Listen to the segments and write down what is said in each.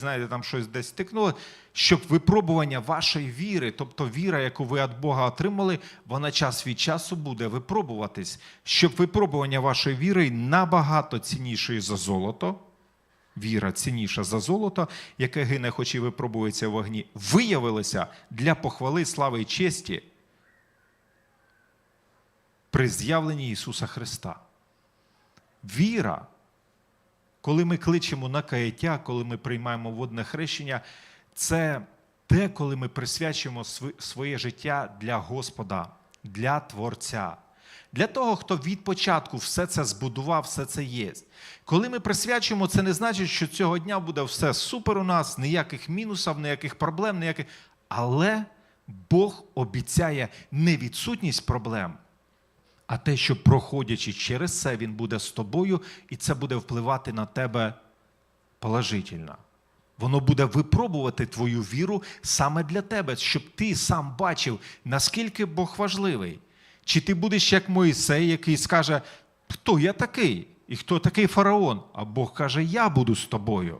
знаєте, там щось десь стикнуло, щоб випробування вашої віри, тобто віра, яку ви від Бога отримали, вона час від часу буде випробуватись, щоб випробування вашої віри набагато ціннішої за золото. Віра цінніша за золото, яке гине, хоч і випробується в вогні, виявилося для похвали слави і честі при з'явленні Ісуса Христа. Віра коли ми кличемо на каяття, коли ми приймаємо водне хрещення, це те, коли ми присвячуємо своє життя для Господа, для Творця, для того, хто від початку все це збудував, все це є. Коли ми присвячуємо, це не значить, що цього дня буде все супер у нас, ніяких мінусів, ніяких проблем, ніяких. Але Бог обіцяє не відсутність проблем, а те, що проходячи через це, він буде з тобою, і це буде впливати на тебе положительно. Воно буде випробувати твою віру саме для тебе, щоб ти сам бачив, наскільки Бог важливий. Чи ти будеш як Моїсей, який скаже, хто я такий? І хто такий фараон? А Бог каже, я буду з тобою.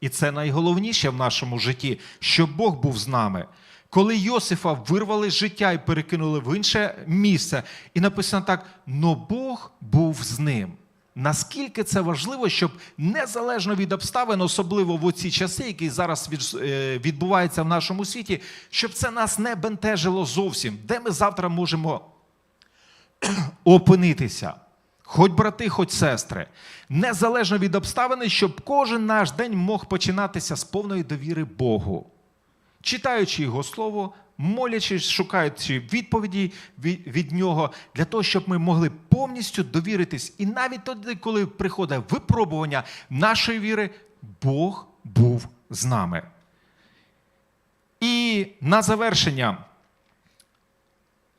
І це найголовніше в нашому житті, щоб Бог був з нами. Коли Йосифа вирвали з життя і перекинули в інше місце, і написано так: но Бог був з ним. Наскільки це важливо, щоб незалежно від обставин, особливо в оці часи, які зараз е, відбуваються в нашому світі, щоб це нас не бентежило зовсім, де ми завтра можемо опинитися. Хоч брати, хоч сестри, незалежно від обставини, щоб кожен наш день мог починатися з повної довіри Богу, читаючи Його Слово, молячись, шукаючи відповіді від, Нього, для того, щоб ми могли повністю довіритись. І навіть тоді, коли приходить випробування нашої віри, Бог був з нами. І на завершення.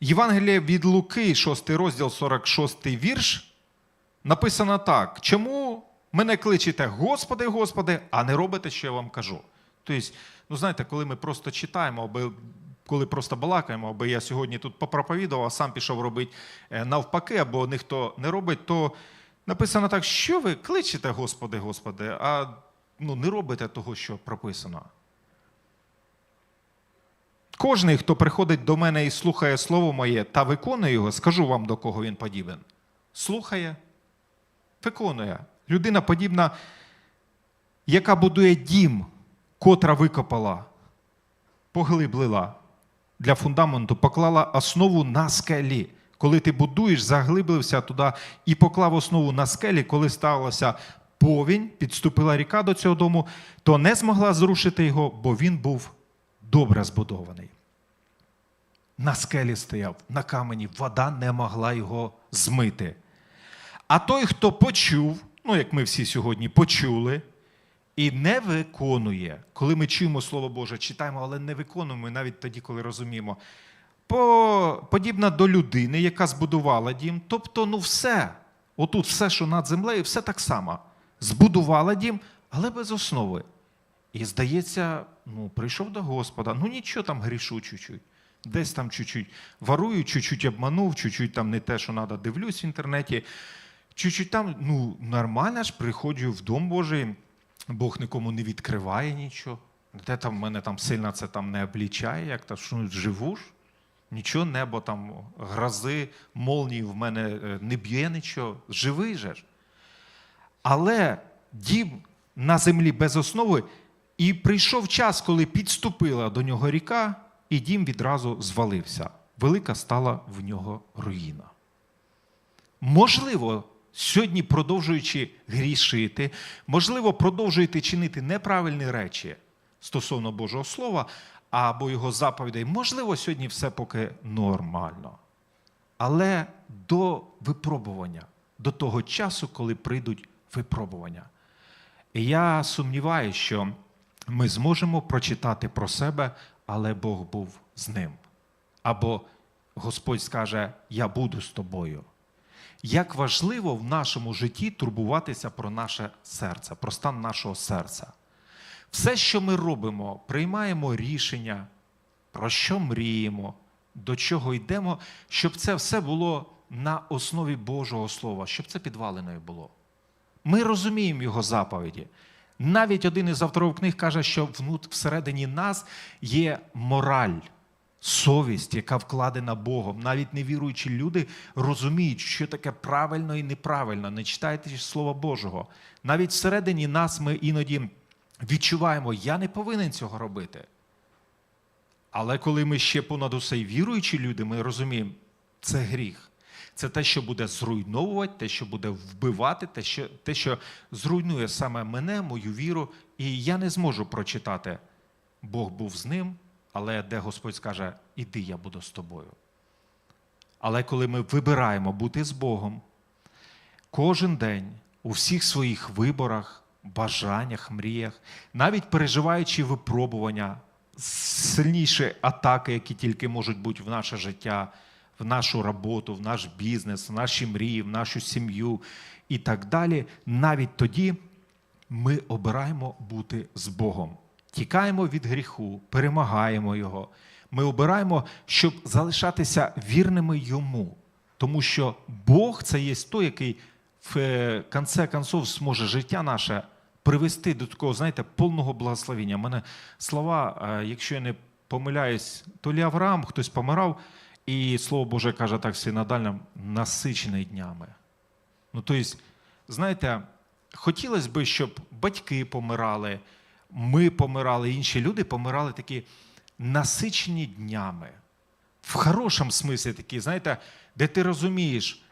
Євангеліє від Луки, 6 розділ, 46 вірш, написано так: чому мене кличете Господи, Господи, а не робите, що я вам кажу? Тобто, ну знаєте, коли ми просто читаємо, аби коли просто балакаємо, аби я сьогодні тут попроповідував, а сам пішов робити е, навпаки, або ніхто не робить, то написано так, що ви кличете, Господи, Господи, а ну, не робите того, що прописано. Кожний, хто приходить до мене і слухає слово моє та виконує його, скажу вам, до кого він подібен. Слухає, виконує. Людина подібна, яка будує дім, котра викопала, поглиблила для фундаменту, поклала основу на скелі. Коли ти будуєш, заглиблився туди і поклав основу на скелі, коли сталося повінь, підступила ріка до цього дому, то не змогла зрушити його, бо він був добре збудований. На скелі стояв, на камені, вода не могла його змити. А той, хто почув, ну як ми всі сьогодні почули, і не виконує, коли ми чуємо Слово Боже, читаємо, але не виконуємо навіть тоді, коли розуміємо. По, подібна до людини, яка збудувала дім, тобто, ну все, отут все, що над землею, все так само. Збудувала дім, але без основи. І здається, ну, прийшов до Господа, ну нічого там грішу чуть-чуть. Десь там чуть-чуть варую, чуть-чуть обманув, чуть-чуть там не те, що треба, дивлюсь в інтернеті. Чуть-чуть там, ну, нормально ж, приходжу в Дом Божий, Бог нікому не відкриває нічого. Де там мене там сильно це там не облічає, як то що живу ж. Нічого, небо там, грози, молнії в мене е, не б'є нічого. Живий же ж. Але дім на землі без основи, і прийшов час, коли підступила до нього ріка, і дім відразу звалився. Велика стала в нього руїна. Можливо, сьогодні, продовжуючи грішити, можливо, продовжуєте чинити неправильні речі стосовно Божого Слова або його заповідей, можливо, сьогодні все поки нормально. Але до випробування, до того часу, коли прийдуть випробування. Я сумніваюся, що ми зможемо прочитати про себе, але Бог був з ним. Або Господь скаже: Я буду з тобою. Як важливо в нашому житті турбуватися про наше серце, про стан нашого серця. Все, що ми робимо, приймаємо рішення, про що мріємо, до чого йдемо, щоб це все було на основі Божого Слова, щоб це підваленою було. Ми розуміємо Його заповіді. Навіть один із авторів книг каже, що всередині нас є мораль, совість, яка вкладена Богом. Навіть невіруючі люди розуміють, що таке правильно і неправильно. Не читайте Слова Божого. Навіть всередині нас ми іноді відчуваємо, я не повинен цього робити. Але коли ми ще понад усе віруючі люди, ми розуміємо, це гріх. Це те, що буде зруйновувати, те, що буде вбивати, те, що, те, що зруйнує саме мене, мою віру, і я не зможу прочитати. Бог був з ним, але де Господь скаже, іди, я буду з тобою. Але коли ми вибираємо бути з Богом, кожен день у всіх своїх виборах, бажаннях, мріях, навіть переживаючи випробування, сильніші атаки, які тільки можуть бути в наше життя, в нашу роботу, в наш бізнес, в наші мрії, в нашу сім'ю і так далі, навіть тоді ми обираємо бути з Богом. Тікаємо від гріху, перемагаємо його. Ми обираємо, щоб залишатися вірними йому. Тому що Бог це є той, який в е, конце концов зможе життя наше привести до такого, знаєте, повного благословення. У мене слова, е, якщо я не помиляюсь, то лі Авраам хтось помирав, і слово Боже каже так синодально, насичений днями. Ну, тобто, знаєте, хотілося б, щоб батьки помирали, ми помирали, інші люди помирали такі насичені днями. В хорошому смислі такі, знаєте, де ти розумієш,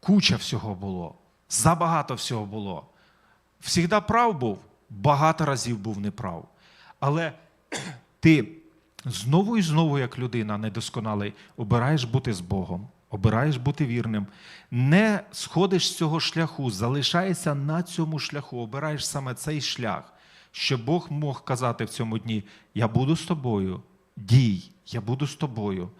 куча всього було, забагато всього було. Всігда прав був, багато разів був неправ. Але ти знову і знову, як людина недосконалий, обираєш бути з Богом, обираєш бути вірним, не сходиш з цього шляху, залишаєшся на цьому шляху, обираєш саме цей шлях, щоб Бог мог казати в цьому дні: Я буду з тобою, дій, я буду з тобою.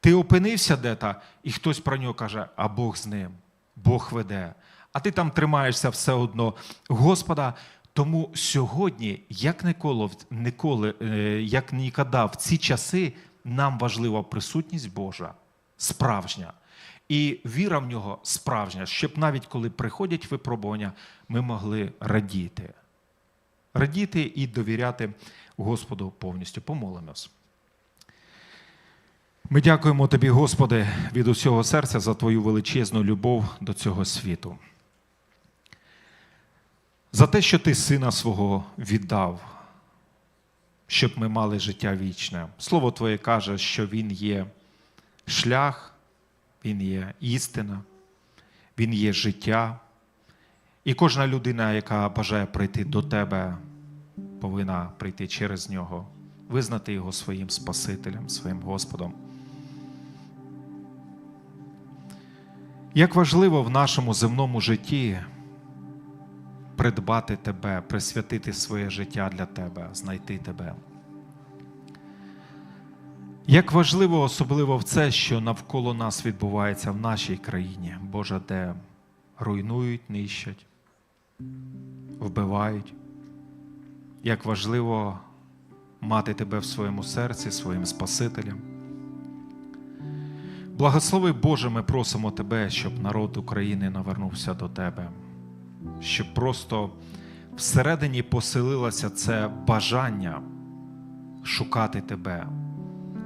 Ти опинився де-то, і хтось про нього каже, а Бог з ним, Бог веде. А ти там тримаєшся все одно Господа. Тому сьогодні, як ніколи, ніколи, е, як ніколи в ці часи нам важлива присутність Божа, справжня. І віра в нього справжня, щоб навіть коли приходять випробування, ми могли радіти. Радіти і довіряти Господу повністю. Помолимось. Ми дякуємо Тобі, Господи, від усього серця за Твою величезну любов до цього світу. За те, що Ти Сина свого віддав, щоб ми мали життя вічне. Слово Твоє каже, що Він є шлях, Він є істина, Він є життя. І кожна людина, яка бажає прийти до Тебе, повинна прийти через нього, визнати Його своїм Спасителем, своїм Господом. Як важливо в нашому земному житті придбати тебе, присвятити своє життя для тебе, знайти тебе. Як важливо, особливо в це, що навколо нас відбувається в нашій країні, Боже, де руйнують, нищать, вбивають. Як важливо мати тебе в своєму серці, своїм Спасителем. Благослови Боже, ми просимо Тебе, щоб народ України навернувся до Тебе, щоб просто всередині поселилося це бажання шукати Тебе.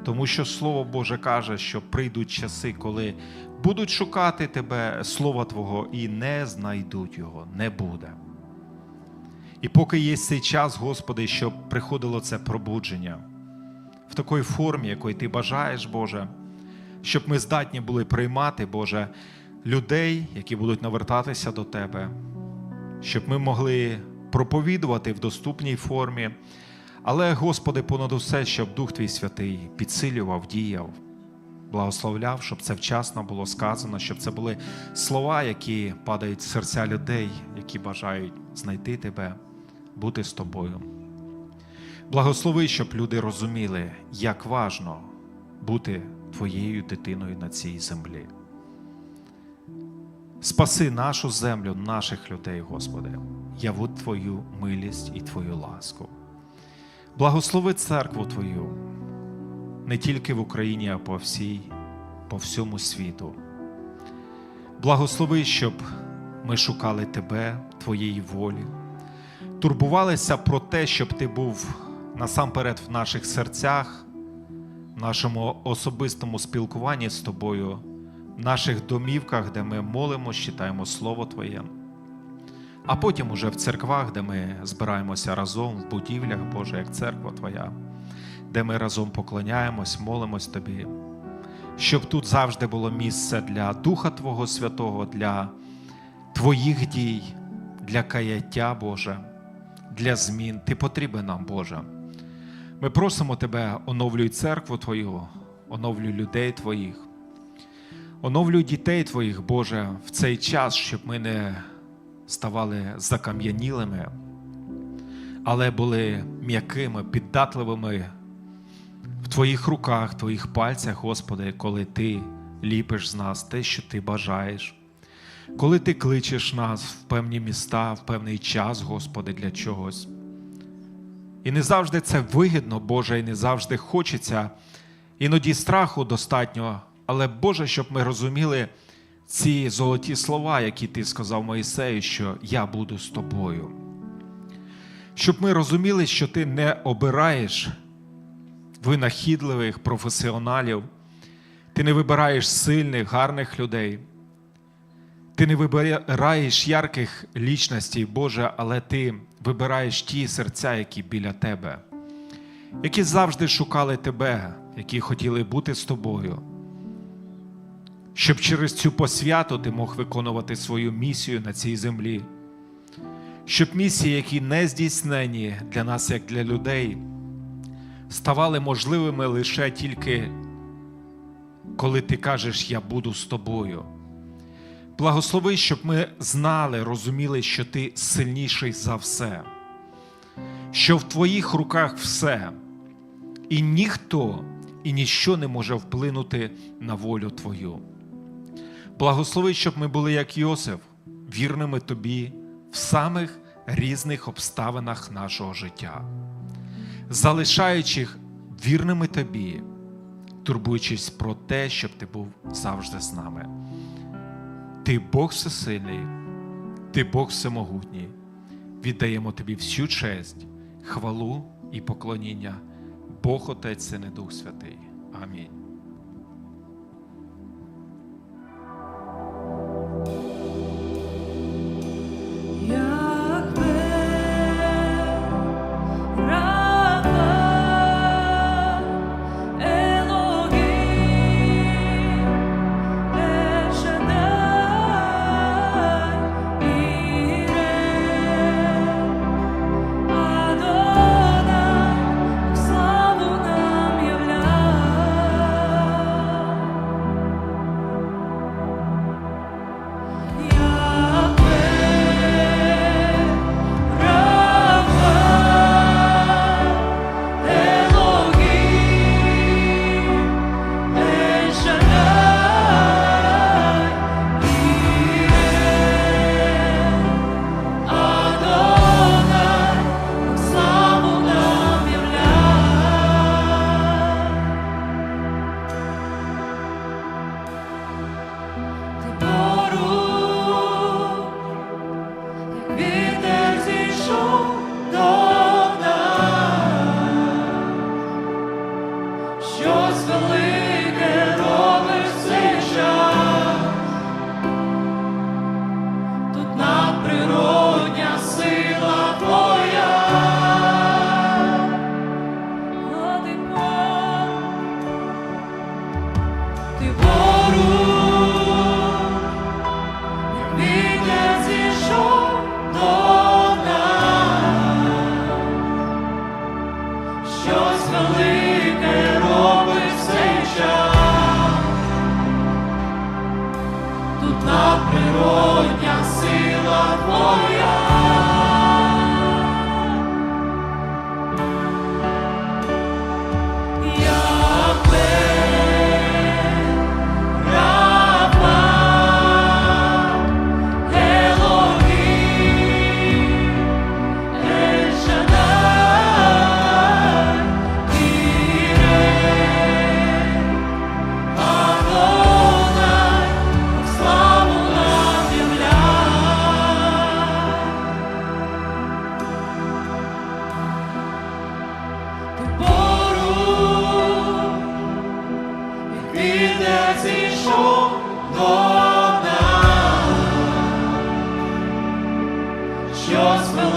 Тому що Слово Боже каже, що прийдуть часи, коли будуть шукати Тебе, Слова Твого, і не знайдуть Його, не буде. І поки є цей час, Господи, щоб приходило це пробудження в такій формі, якої Ти бажаєш, Боже щоб ми здатні були приймати, Боже, людей, які будуть навертатися до Тебе, щоб ми могли проповідувати в доступній формі. Але, Господи, понад усе, щоб Дух Твій Святий підсилював, діяв, благословляв, щоб це вчасно було сказано, щоб це були слова, які падають в серця людей, які бажають знайти Тебе, бути з тобою. Благослови, щоб люди розуміли, як важно бути твоєю дитиною на цій землі. Спаси нашу землю, наших людей, Господи, яву Твою милість і Твою ласку. Благослови церкву Твою не тільки в Україні, а по всій, по всьому світу. Благослови, щоб ми шукали Тебе, Твоєї волі, турбувалися про те, щоб ти був насамперед в наших серцях, в нашому особистому спілкуванні з тобою, в наших домівках, де ми молимося, читаємо Слово Твоє. А потім уже в церквах, де ми збираємося разом, в будівлях, Боже, як церква Твоя, де ми разом поклоняємось, молимось Тобі, щоб тут завжди було місце для Духа Твого Святого, для Твоїх дій, для каяття, Боже, для змін. Ти потрібен нам, Боже. Ми просимо Тебе, оновлюй церкву Твою, оновлюй людей Твоїх, оновлюй дітей Твоїх, Боже, в цей час, щоб ми не ставали закам'янілими, але були м'якими, піддатливими в Твоїх руках, в Твоїх пальцях, Господи, коли Ти ліпиш з нас те, що Ти бажаєш. Коли ти кличеш нас в певні міста, в певний час, Господи, для чогось. І не завжди це вигідно, Боже, і не завжди хочеться. Іноді страху достатньо, але Боже, щоб ми розуміли ці золоті слова, які ти сказав Моїсею, що я буду з тобою. Щоб ми розуміли, що ти не обираєш винахідливих професіоналів, ти не вибираєш сильних, гарних людей. Ти не вибираєш ярких лічностей, Боже, але ти вибираєш ті серця, які біля тебе, які завжди шукали тебе, які хотіли бути з тобою, щоб через цю посвяту ти мог виконувати свою місію на цій землі, щоб місії, які не здійснені для нас, як для людей, ставали можливими лише тільки коли ти кажеш, я буду з тобою. Благослови, щоб ми знали, розуміли, що ти сильніший за все, що в твоїх руках все, і ніхто і ніщо не може вплинути на волю Твою. Благослови, щоб ми були, як Йосиф, вірними тобі в самих різних обставинах нашого життя, залишаючи вірними тобі, турбуючись про те, щоб ти був завжди з нами. Ти Бог всесильний, ти Бог всемогутній. Віддаємо тобі всю честь, хвалу і поклоніння, Бог Отець Син і Дух Святий. Амінь. Щось велике